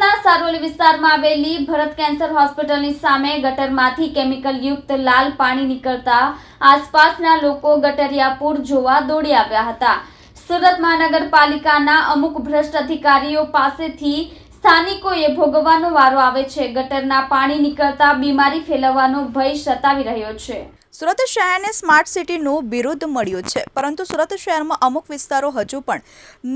સારોલી વિસ્તારમાં આવેલી ભરત કેન્સર હોસ્પિટલની સામે ગટરમાંથી કેમિકલ યુક્ત લાલ પાણી નીકળતા આસપાસના લોકો ગટરિયાપુર જોવા દોડી આવ્યા હતા. સુરત મહાનગરપાલિકાના અમુક ભ્રષ્ટ અધિકારીઓ પાસેથી સ્થાનિકોએ ભોગવવાનો વારો આવે છે. ગટરના પાણી નીકળતા બીમારી ફેલાવવાનો ભય સતાવી રહ્યો છે. સુરત શહેરને સ્માર્ટ સિટીનું બિરુદ મળ્યું છે, પરંતુ સુરત શહેરમાં અમુક વિસ્તારો હજુ પણ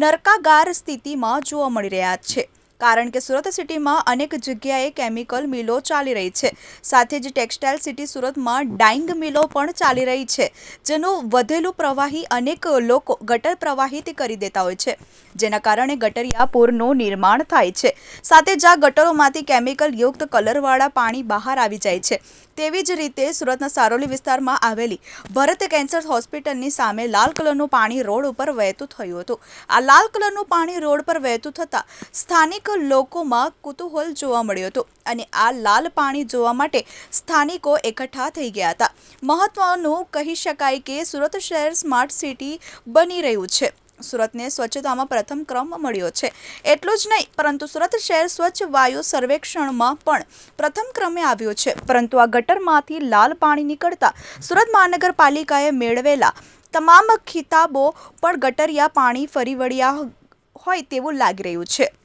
નરકાગાર સ્થિતિમાં જોવા મળી રહ્યા છે. કારણ કે સુરત સિટીમાં અનેક જગ્યાએ કેમિકલ મિલો ચાલી રહી છે. સાથે જ ટેક્સટાઇલ સિટી સુરતમાં ડાઇંગ મિલો પણ ચાલી રહી છે, જેનું વધેલું પ્રવાહી અનેક લોકો ગટર પ્રવાહિત કરી દેતા હોય છે, જેના કારણે ગટરિયા પૂરનું નિર્માણ થાય છે. સાથે જ આ ગટરોમાંથી કેમિકલ યુક્ત કલરવાળા પાણી બહાર આવી જાય છે. તેવી જ રીતે સુરતના સારોલી વિસ્તારમાં આવેલી ભરત કેન્સર હોસ્પિટલની સામે લાલ કલરનું પાણી રોડ ઉપર વહેતું થયું હતું. આ લાલ કલરનું પાણી રોડ પર વહેતું થતાં સ્થાનિક લોકોમાં કુતૂહલ જોવા મળ્યો હતો અને આ લાલ પાણી જોવા માટે સ્થાનિકો એકઠા થઈ ગયા હતા. મહત્વનું કહી શકાય કે સુરત શહેર સ્માર્ટ સિટી બની રહ્યું છે. સુરતને સ્વચ્છતામાં પ્રથમ ક્રમ મળ્યો છે. એટલું જ નહીં, પરંતુ સુરત શહેર સ્વચ્છ વાયુ સર્વેક્ષણમાં પણ પ્રથમ ક્રમે આવ્યો છે. પરંતુ આ ગટરમાંથી લાલ પાણી નીકળતા સુરત મહાનગરપાલિકાએ મેળવેલા તમામ ખિતાબો પણ ગટરિયા પાણી ફરી વળ્યા હોય તેવું લાગી રહ્યું છે.